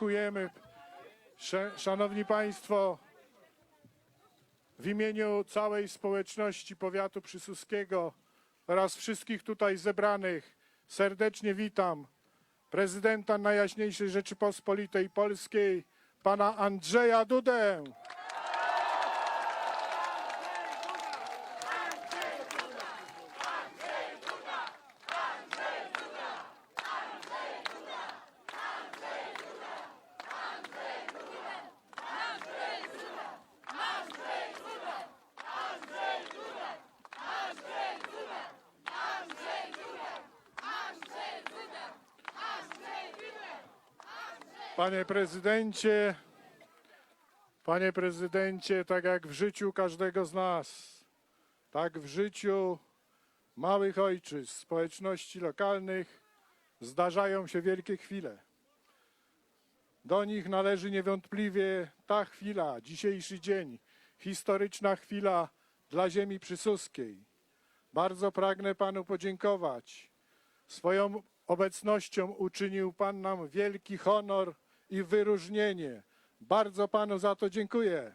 Dziękujemy. Szanowni Państwo, w imieniu całej społeczności powiatu przysuskiego oraz wszystkich tutaj zebranych serdecznie witam prezydenta Najjaśniejszej Rzeczypospolitej Polskiej, pana Andrzeja Dudę. Panie prezydencie, panie prezydencie, tak jak w życiu każdego z nas, tak w życiu małych ojczyzn, społeczności lokalnych zdarzają się wielkie chwile. Do nich należy niewątpliwie ta chwila, dzisiejszy dzień, historyczna chwila dla ziemi przysuskiej. Bardzo pragnę panu podziękować. Swoją obecnością uczynił Pan nam wielki honor i wyróżnienie. Bardzo Panu za to dziękuję.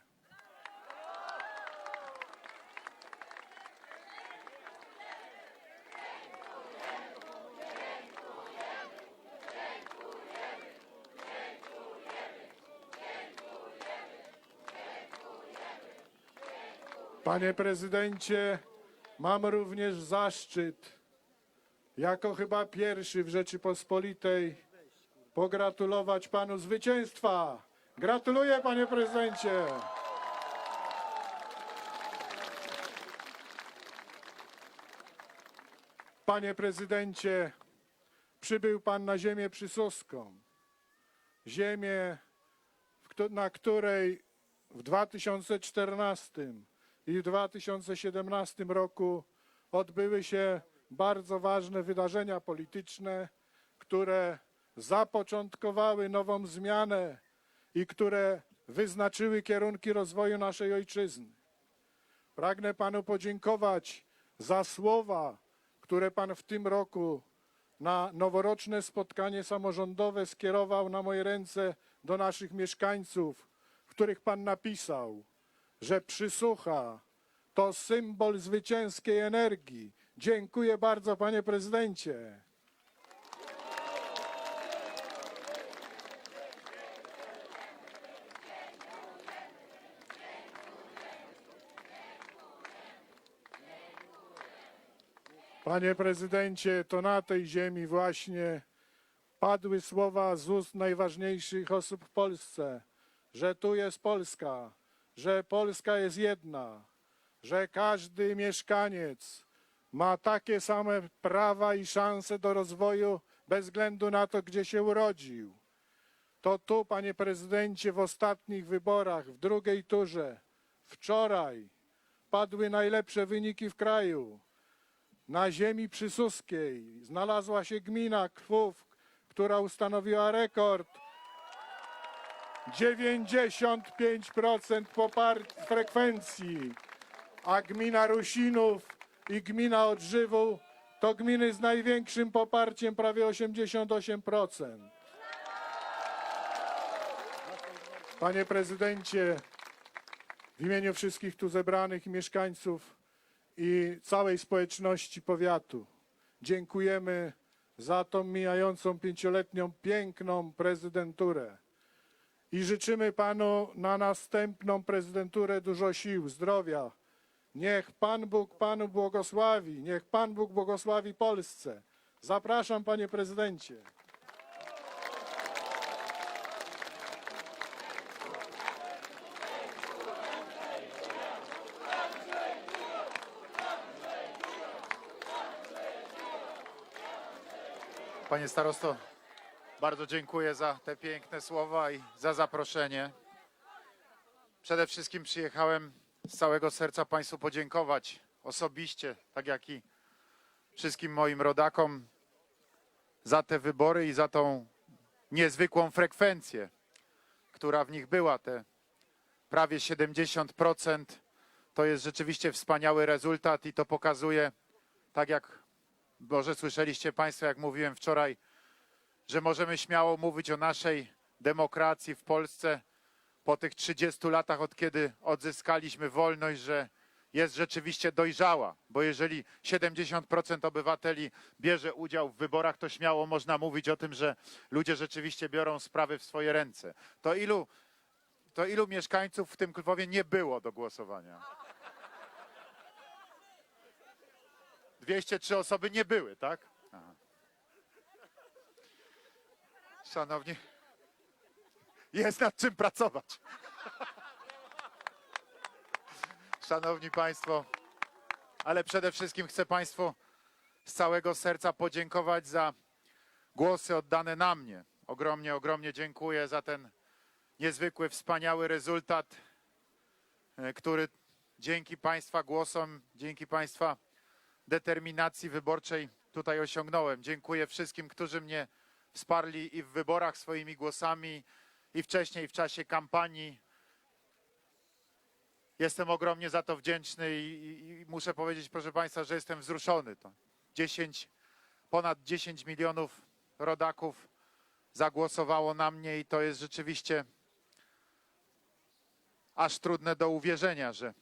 Panie prezydencie, mam również zaszczyt jako chyba pierwszy w Rzeczypospolitej pogratulować panu zwycięstwa. Gratuluję, panie prezydencie. Panie prezydencie, przybył pan na ziemię przysoską. Ziemię, na której w 2014 i w 2017 roku odbyły się bardzo ważne wydarzenia polityczne, które zapoczątkowały nową zmianę i które wyznaczyły kierunki rozwoju naszej ojczyzny. Pragnę panu podziękować za słowa, które pan w tym roku na noworoczne spotkanie samorządowe skierował na moje ręce do naszych mieszkańców, w których pan napisał, że przysłucha to symbol zwycięskiej energii. Dziękuję bardzo, panie prezydencie. Panie prezydencie, to na tej ziemi właśnie padły słowa z ust najważniejszych osób w Polsce, że tu jest Polska, że Polska jest jedna, że każdy mieszkaniec ma takie same prawa i szanse do rozwoju bez względu na to, gdzie się urodził. To tu, panie prezydencie, w ostatnich wyborach, w drugiej turze, wczoraj padły najlepsze wyniki w kraju. Na ziemi przysuskiej znalazła się gmina Krwów, która ustanowiła rekord 95% popar- frekwencji, a gmina Rusinów i gmina Odżywu to gminy z największym poparciem, prawie 88%. Panie prezydencie, w imieniu wszystkich tu zebranych mieszkańców i całej społeczności powiatu dziękujemy za tą mijającą pięcioletnią piękną prezydenturę. I życzymy panu na następną prezydenturę dużo sił, zdrowia. Niech Pan Bóg panu błogosławi, niech Pan Bóg błogosławi Polsce. Zapraszam, panie prezydencie. Panie starosto, bardzo dziękuję za te piękne słowa i za zaproszenie. Przede wszystkim przyjechałem z całego serca Państwu podziękować osobiście, tak jak i wszystkim moim rodakom za te wybory i za tą niezwykłą frekwencję, która w nich była. Te prawie 70% to jest rzeczywiście wspaniały rezultat i to pokazuje, tak jak może słyszeliście Państwo, jak mówiłem wczoraj, że możemy śmiało mówić o naszej demokracji w Polsce po tych 30 latach, od kiedy odzyskaliśmy wolność, że jest rzeczywiście dojrzała, bo jeżeli 70% obywateli bierze udział w wyborach, to śmiało można mówić o tym, że ludzie rzeczywiście biorą sprawy w swoje ręce. To ilu, to ilu mieszkańców w tym Lwowie nie było do głosowania? 203 osoby nie były, tak? Aha. Szanowni, jest nad czym pracować. Szanowni Państwo, ale przede wszystkim chcę Państwu z całego serca podziękować za głosy oddane na mnie. Ogromnie, ogromnie dziękuję za ten niezwykły, wspaniały rezultat, e, który dzięki Państwa głosom, dzięki Państwa determinacji wyborczej tutaj osiągnąłem. Dziękuję wszystkim, którzy mnie wsparli i w wyborach swoimi głosami, i wcześniej w czasie kampanii. Jestem ogromnie za to wdzięczny i, i, i muszę powiedzieć, proszę Państwa, że jestem wzruszony. To 10, ponad 10 milionów rodaków zagłosowało na mnie i to jest rzeczywiście aż trudne do uwierzenia, że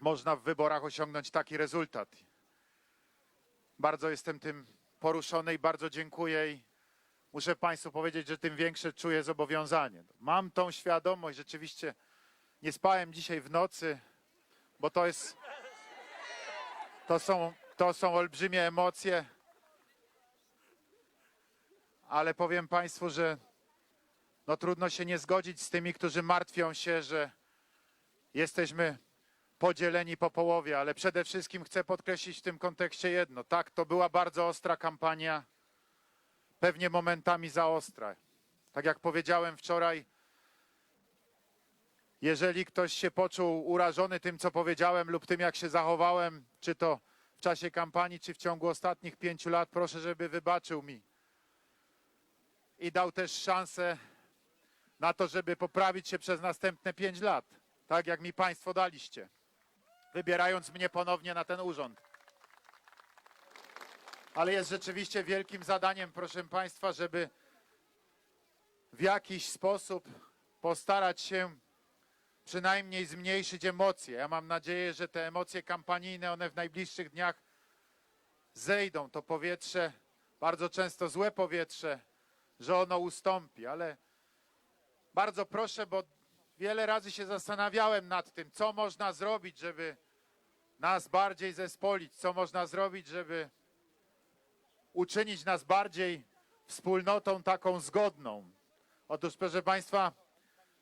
można w wyborach osiągnąć taki rezultat. Bardzo jestem tym poruszony i bardzo dziękuję i muszę Państwu powiedzieć, że tym większe czuję zobowiązanie. Mam tą świadomość, rzeczywiście nie spałem dzisiaj w nocy, bo to jest, to są, to są olbrzymie emocje, ale powiem Państwu, że no trudno się nie zgodzić z tymi, którzy martwią się, że jesteśmy podzieleni po połowie, ale przede wszystkim chcę podkreślić w tym kontekście jedno. Tak, to była bardzo ostra kampania, pewnie momentami za ostra. Tak jak powiedziałem wczoraj, jeżeli ktoś się poczuł urażony tym, co powiedziałem lub tym, jak się zachowałem, czy to w czasie kampanii, czy w ciągu ostatnich pięciu lat, proszę, żeby wybaczył mi i dał też szansę na to, żeby poprawić się przez następne pięć lat, tak jak mi Państwo daliście wybierając mnie ponownie na ten urząd. Ale jest rzeczywiście wielkim zadaniem, proszę Państwa, żeby w jakiś sposób postarać się przynajmniej zmniejszyć emocje. Ja mam nadzieję, że te emocje kampanijne, one w najbliższych dniach zejdą. To powietrze, bardzo często złe powietrze, że ono ustąpi, ale bardzo proszę, bo wiele razy się zastanawiałem nad tym, co można zrobić, żeby nas bardziej zespolić, co można zrobić, żeby uczynić nas bardziej wspólnotą taką zgodną. Otóż, proszę Państwa,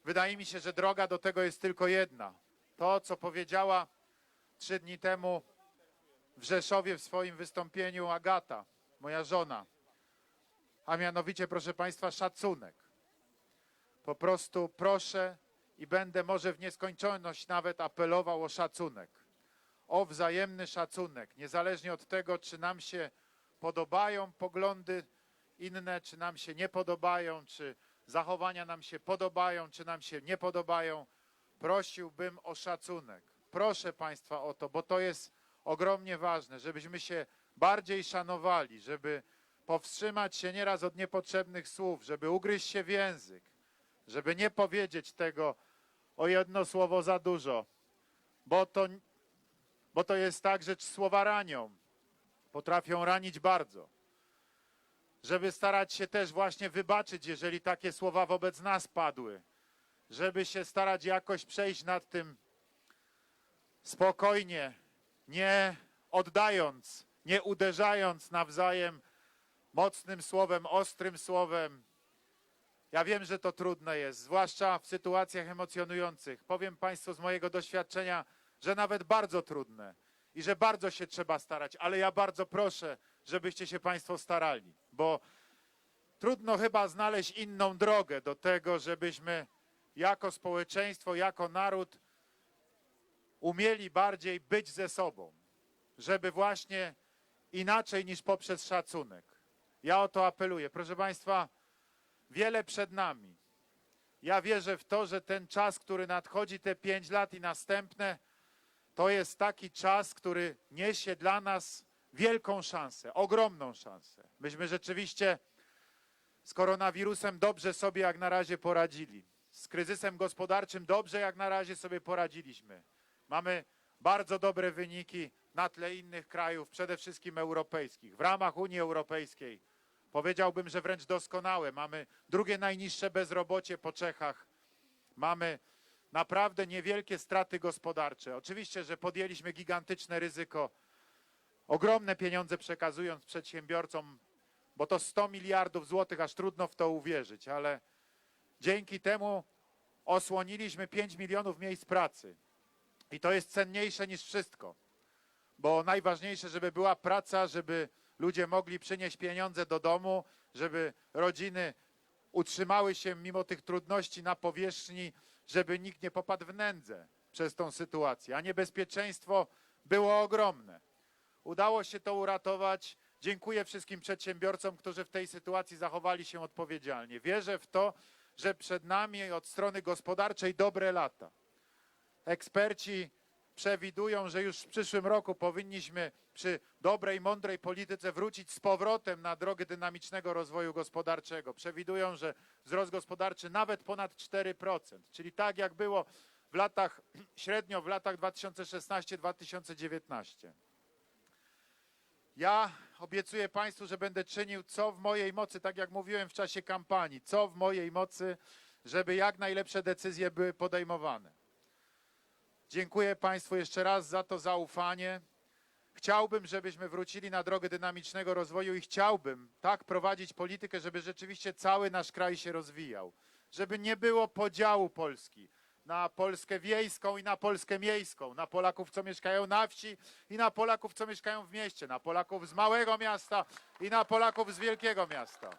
wydaje mi się, że droga do tego jest tylko jedna. To, co powiedziała trzy dni temu w Rzeszowie w swoim wystąpieniu Agata, moja żona, a mianowicie, proszę Państwa, szacunek. Po prostu proszę i będę może w nieskończoność nawet apelował o szacunek, o wzajemny szacunek, niezależnie od tego, czy nam się podobają poglądy inne, czy nam się nie podobają, czy zachowania nam się podobają, czy nam się nie podobają. Prosiłbym o szacunek. Proszę Państwa o to, bo to jest ogromnie ważne, żebyśmy się bardziej szanowali, żeby powstrzymać się nieraz od niepotrzebnych słów, żeby ugryźć się w język, żeby nie powiedzieć tego o jedno słowo za dużo, bo to, bo to jest tak, że słowa ranią, potrafią ranić bardzo. Żeby starać się też właśnie wybaczyć, jeżeli takie słowa wobec nas padły, żeby się starać jakoś przejść nad tym spokojnie, nie oddając, nie uderzając nawzajem mocnym słowem, ostrym słowem, ja wiem, że to trudne jest, zwłaszcza w sytuacjach emocjonujących. Powiem Państwu z mojego doświadczenia, że nawet bardzo trudne i że bardzo się trzeba starać, ale ja bardzo proszę, żebyście się Państwo starali, bo trudno chyba znaleźć inną drogę do tego, żebyśmy jako społeczeństwo, jako naród umieli bardziej być ze sobą, żeby właśnie inaczej niż poprzez szacunek. Ja o to apeluję. Proszę Państwa, wiele przed nami. Ja wierzę w to, że ten czas, który nadchodzi, te pięć lat i następne, to jest taki czas, który niesie dla nas wielką szansę, ogromną szansę. Myśmy rzeczywiście z koronawirusem dobrze sobie jak na razie poradzili. Z kryzysem gospodarczym dobrze jak na razie sobie poradziliśmy. Mamy bardzo dobre wyniki na tle innych krajów, przede wszystkim europejskich. W ramach Unii Europejskiej powiedziałbym, że wręcz doskonałe. Mamy drugie najniższe bezrobocie po Czechach. Mamy naprawdę niewielkie straty gospodarcze. Oczywiście, że podjęliśmy gigantyczne ryzyko, ogromne pieniądze przekazując przedsiębiorcom, bo to 100 miliardów złotych, aż trudno w to uwierzyć, ale dzięki temu osłoniliśmy 5 milionów miejsc pracy. I to jest cenniejsze niż wszystko, bo najważniejsze, żeby była praca, żeby ludzie mogli przynieść pieniądze do domu, żeby rodziny utrzymały się mimo tych trudności na powierzchni, żeby nikt nie popadł w nędzę przez tą sytuację. A niebezpieczeństwo było ogromne. Udało się to uratować. Dziękuję wszystkim przedsiębiorcom, którzy w tej sytuacji zachowali się odpowiedzialnie. Wierzę w to, że przed nami od strony gospodarczej dobre lata. Eksperci przewidują, że już w przyszłym roku powinniśmy przy dobrej, mądrej polityce wrócić z powrotem na drogę dynamicznego rozwoju gospodarczego. Przewidują, że wzrost gospodarczy nawet ponad 4%, czyli tak jak było w latach, średnio w latach 2016-2019. Ja obiecuję Państwu, że będę czynił co w mojej mocy, tak jak mówiłem w czasie kampanii, co w mojej mocy, żeby jak najlepsze decyzje były podejmowane. Dziękuję Państwu jeszcze raz za to zaufanie. Chciałbym, żebyśmy wrócili na drogę dynamicznego rozwoju i chciałbym tak prowadzić politykę, żeby rzeczywiście cały nasz kraj się rozwijał. Żeby nie było podziału Polski na Polskę wiejską i na Polskę miejską, na Polaków, co mieszkają na wsi i na Polaków, co mieszkają w mieście, na Polaków z małego miasta i na Polaków z wielkiego miasta.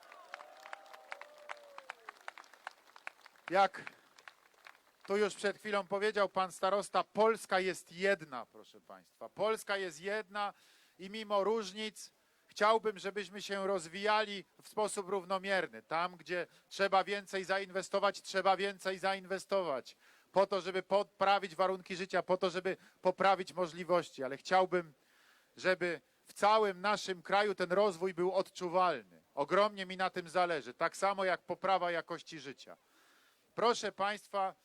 Jak tu już przed chwilą powiedział pan starosta, Polska jest jedna, proszę państwa. Polska jest jedna i mimo różnic chciałbym, żebyśmy się rozwijali w sposób równomierny. Tam, gdzie trzeba więcej zainwestować, trzeba więcej zainwestować. Po to, żeby poprawić warunki życia, po to, żeby poprawić możliwości, ale chciałbym, żeby w całym naszym kraju ten rozwój był odczuwalny. Ogromnie mi na tym zależy, tak samo jak poprawa jakości życia. Proszę Państwa,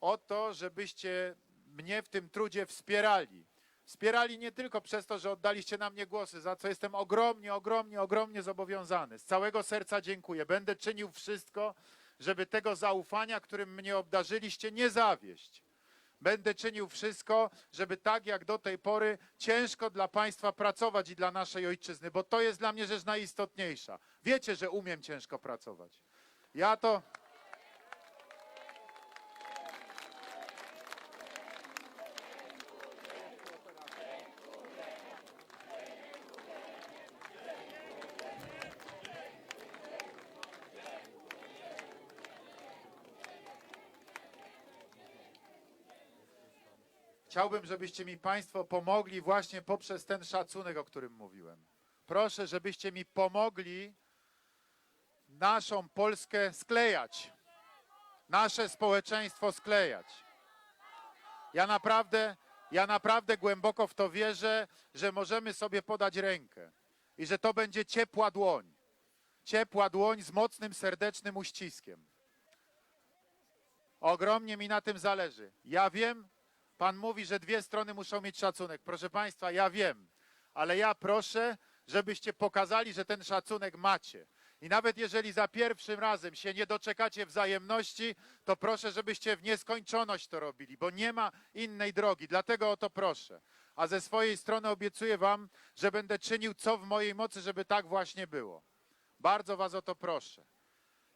o to, żebyście mnie w tym trudzie wspierali. Wspierali nie tylko przez to, że oddaliście na mnie głosy, za co jestem ogromnie, ogromnie, ogromnie zobowiązany. Z całego serca dziękuję. Będę czynił wszystko, żeby tego zaufania, którym mnie obdarzyliście, nie zawieść. Będę czynił wszystko, żeby tak jak do tej pory ciężko dla Państwa pracować i dla naszej ojczyzny, bo to jest dla mnie rzecz najistotniejsza. Wiecie, że umiem ciężko pracować. Ja to. Chciałbym, żebyście mi Państwo pomogli właśnie poprzez ten szacunek, o którym mówiłem. Proszę, żebyście mi pomogli naszą Polskę sklejać, nasze społeczeństwo sklejać. Ja naprawdę, ja naprawdę głęboko w to wierzę, że możemy sobie podać rękę i że to będzie ciepła dłoń. Ciepła dłoń z mocnym, serdecznym uściskiem. Ogromnie mi na tym zależy. Ja wiem, Pan mówi, że dwie strony muszą mieć szacunek. Proszę Państwa, ja wiem, ale ja proszę, żebyście pokazali, że ten szacunek macie. I nawet jeżeli za pierwszym razem się nie doczekacie wzajemności, to proszę, żebyście w nieskończoność to robili, bo nie ma innej drogi. Dlatego o to proszę. A ze swojej strony obiecuję Wam, że będę czynił co w mojej mocy, żeby tak właśnie było. Bardzo Was o to proszę.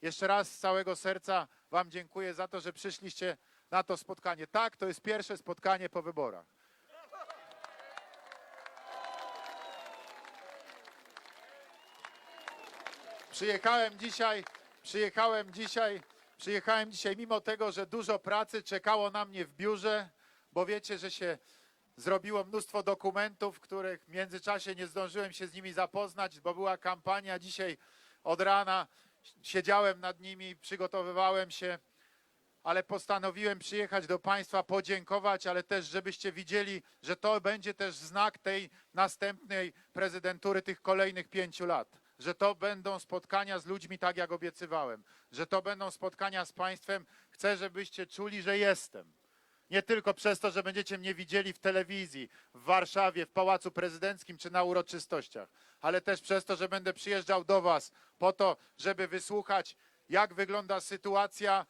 Jeszcze raz z całego serca Wam dziękuję za to, że przyszliście na to spotkanie. Tak, to jest pierwsze spotkanie po wyborach. Przyjechałem dzisiaj, przyjechałem dzisiaj, przyjechałem dzisiaj mimo tego, że dużo pracy czekało na mnie w biurze, bo wiecie, że się zrobiło mnóstwo dokumentów, których w międzyczasie nie zdążyłem się z nimi zapoznać, bo była kampania dzisiaj od rana. Siedziałem nad nimi, przygotowywałem się ale postanowiłem przyjechać do Państwa, podziękować, ale też, żebyście widzieli, że to będzie też znak tej następnej prezydentury tych kolejnych pięciu lat. że to będą spotkania z ludźmi tak, jak obiecywałem, że to będą spotkania z Państwem. Chcę, żebyście czuli, że jestem. Nie tylko przez to, że będziecie mnie widzieli w telewizji, w Warszawie, w Pałacu Prezydenckim czy na uroczystościach, ale też przez to, że będę przyjeżdżał do Was po to, żeby wysłuchać, jak wygląda sytuacja,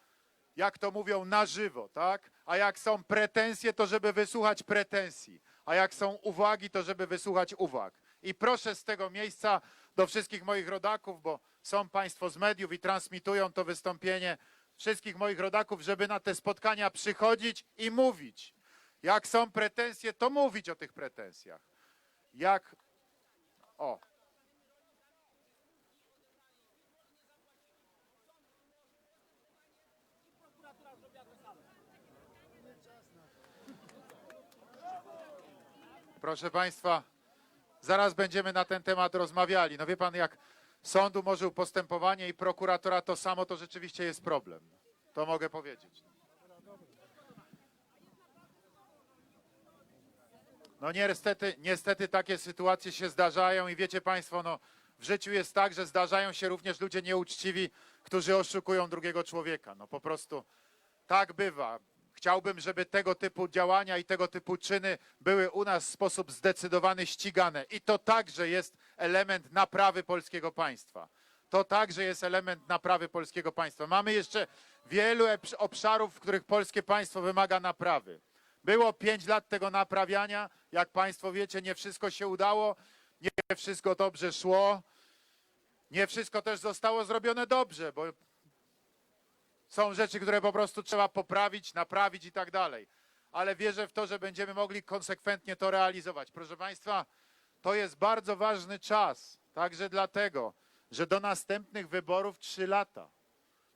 jak to mówią, na żywo, tak? A jak są pretensje, to żeby wysłuchać pretensji, a jak są uwagi, to żeby wysłuchać uwag. I proszę z tego miejsca do wszystkich moich rodaków, bo są Państwo z mediów i transmitują to wystąpienie, wszystkich moich rodaków, żeby na te spotkania przychodzić i mówić. Jak są pretensje, to mówić o tych pretensjach. Jak. O. Proszę Państwa, zaraz będziemy na ten temat rozmawiali. No wie Pan, jak sąd umorzył postępowanie i prokuratora to samo, to rzeczywiście jest problem. To mogę powiedzieć. No niestety, niestety takie sytuacje się zdarzają i wiecie Państwo, no w życiu jest tak, że zdarzają się również ludzie nieuczciwi, którzy oszukują drugiego człowieka. No po prostu tak bywa. Chciałbym, żeby tego typu działania i tego typu czyny były u nas w sposób zdecydowany ścigane. I to także jest element naprawy polskiego państwa. To także jest element naprawy polskiego państwa. Mamy jeszcze wielu obszarów, w których polskie państwo wymaga naprawy. Było pięć lat tego naprawiania. Jak Państwo wiecie, nie wszystko się udało, nie wszystko dobrze szło, nie wszystko też zostało zrobione dobrze, bo są rzeczy, które po prostu trzeba poprawić, naprawić i tak dalej. Ale wierzę w to, że będziemy mogli konsekwentnie to realizować. Proszę Państwa, to jest bardzo ważny czas, także dlatego, że do następnych wyborów trzy lata.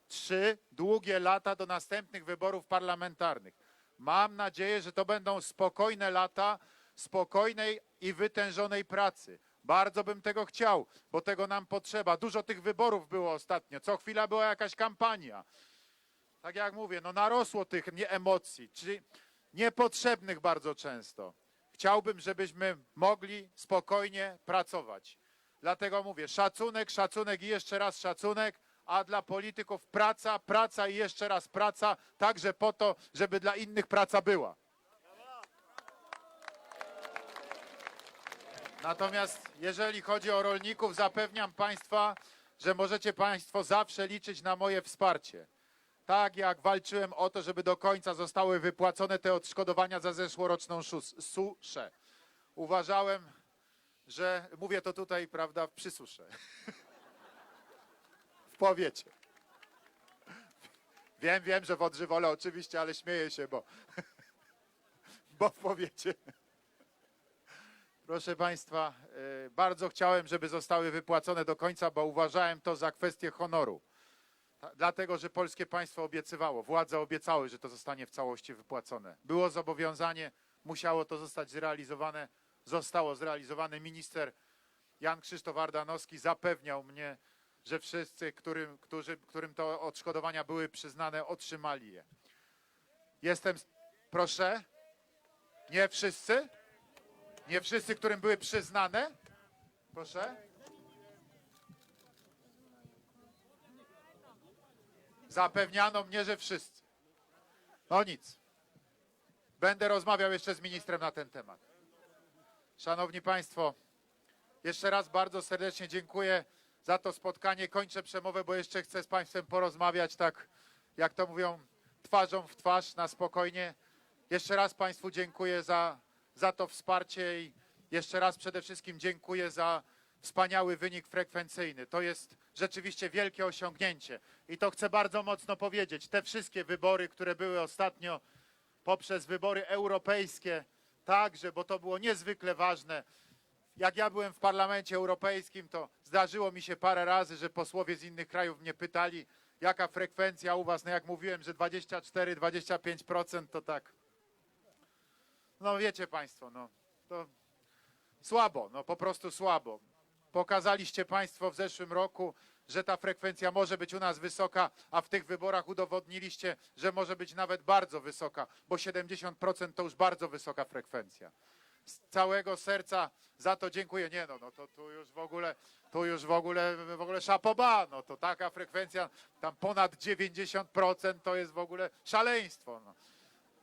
Trzy długie lata do następnych wyborów parlamentarnych. Mam nadzieję, że to będą spokojne lata, spokojnej i wytężonej pracy. Bardzo bym tego chciał, bo tego nam potrzeba. Dużo tych wyborów było ostatnio. Co chwila była jakaś kampania tak jak mówię, no narosło tych nie emocji, czyli niepotrzebnych bardzo często. Chciałbym, żebyśmy mogli spokojnie pracować. Dlatego mówię, szacunek, szacunek i jeszcze raz szacunek, a dla polityków praca, praca i jeszcze raz praca, także po to, żeby dla innych praca była. Natomiast jeżeli chodzi o rolników, zapewniam Państwa, że możecie Państwo zawsze liczyć na moje wsparcie. Tak jak walczyłem o to, żeby do końca zostały wypłacone te odszkodowania za zeszłoroczną suszę. Uważałem, że mówię to tutaj, prawda, w przysusze. w powiecie. Wiem, wiem, że w Odrzywole oczywiście, ale śmieję się, bo, bo w powiecie. Proszę Państwa, y, bardzo chciałem, żeby zostały wypłacone do końca, bo uważałem to za kwestię honoru. Dlatego, że polskie państwo obiecywało, władze obiecały, że to zostanie w całości wypłacone. Było zobowiązanie, musiało to zostać zrealizowane, zostało zrealizowane. Minister Jan Krzysztof Ardanowski zapewniał mnie, że wszyscy, którym, którzy, którym to odszkodowania były przyznane, otrzymali je. Jestem. Proszę? Nie wszyscy? Nie wszyscy, którym były przyznane? Proszę? Zapewniano mnie, że wszyscy. No nic. Będę rozmawiał jeszcze z ministrem na ten temat. Szanowni Państwo, jeszcze raz bardzo serdecznie dziękuję za to spotkanie. Kończę przemowę, bo jeszcze chcę z Państwem porozmawiać tak, jak to mówią, twarzą w twarz, na spokojnie. Jeszcze raz Państwu dziękuję za, za to wsparcie i jeszcze raz przede wszystkim dziękuję za wspaniały wynik frekwencyjny. To jest rzeczywiście wielkie osiągnięcie i to chcę bardzo mocno powiedzieć. Te wszystkie wybory, które były ostatnio poprzez wybory europejskie, także, bo to było niezwykle ważne. Jak ja byłem w Parlamencie Europejskim, to zdarzyło mi się parę razy, że posłowie z innych krajów mnie pytali, jaka frekwencja u was. No jak mówiłem, że 24-25% to tak. No wiecie Państwo, no to słabo, no po prostu słabo. Pokazaliście Państwo w zeszłym roku, że ta frekwencja może być u nas wysoka, a w tych wyborach udowodniliście, że może być nawet bardzo wysoka, bo 70% to już bardzo wysoka frekwencja. Z całego serca za to dziękuję. Nie no, no to tu już w ogóle tu już w ogóle, w ogóle szapoba, no to taka frekwencja, tam ponad 90% to jest w ogóle szaleństwo. No.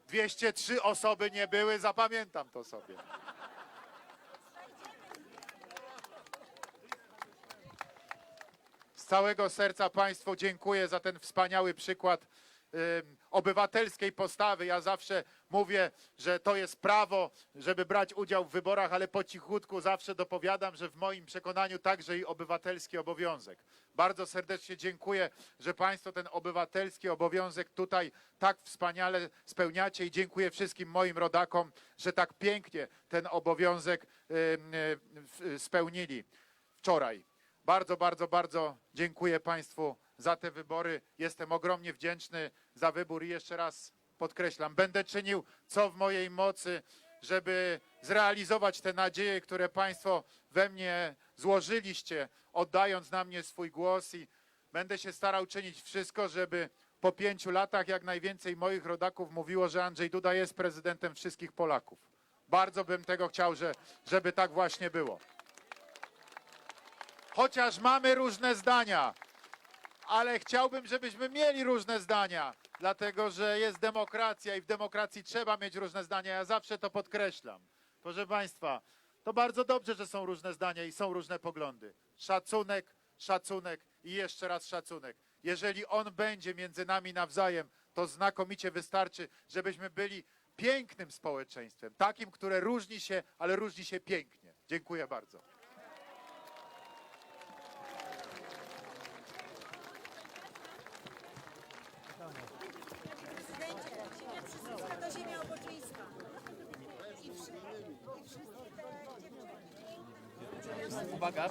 203 osoby nie były, zapamiętam to sobie. Z całego serca Państwu dziękuję za ten wspaniały przykład obywatelskiej postawy. Ja zawsze mówię, że to jest prawo, żeby brać udział w wyborach, ale po cichutku zawsze dopowiadam, że w moim przekonaniu także i obywatelski obowiązek. Bardzo serdecznie dziękuję, że Państwo ten obywatelski obowiązek tutaj tak wspaniale spełniacie i dziękuję wszystkim moim rodakom, że tak pięknie ten obowiązek y, spełnili wczoraj. Bardzo, bardzo, bardzo dziękuję Państwu za te wybory. Jestem ogromnie wdzięczny za wybór i jeszcze raz podkreślam, będę czynił co w mojej mocy, żeby zrealizować te nadzieje, które Państwo we mnie złożyliście, oddając na mnie swój głos i będę się starał czynić wszystko, żeby po pięciu latach jak najwięcej moich rodaków mówiło, że Andrzej Duda jest prezydentem wszystkich Polaków. Bardzo bym tego chciał, że, żeby tak właśnie było chociaż mamy różne zdania, ale chciałbym, żebyśmy mieli różne zdania, dlatego że jest demokracja i w demokracji trzeba mieć różne zdania. Ja zawsze to podkreślam. Proszę Państwa, to bardzo dobrze, że są różne zdania i są różne poglądy. Szacunek, szacunek i jeszcze raz szacunek. Jeżeli on będzie między nami nawzajem, to znakomicie wystarczy, żebyśmy byli pięknym społeczeństwem, takim, które różni się, ale różni się pięknie. Dziękuję bardzo. I, wszy,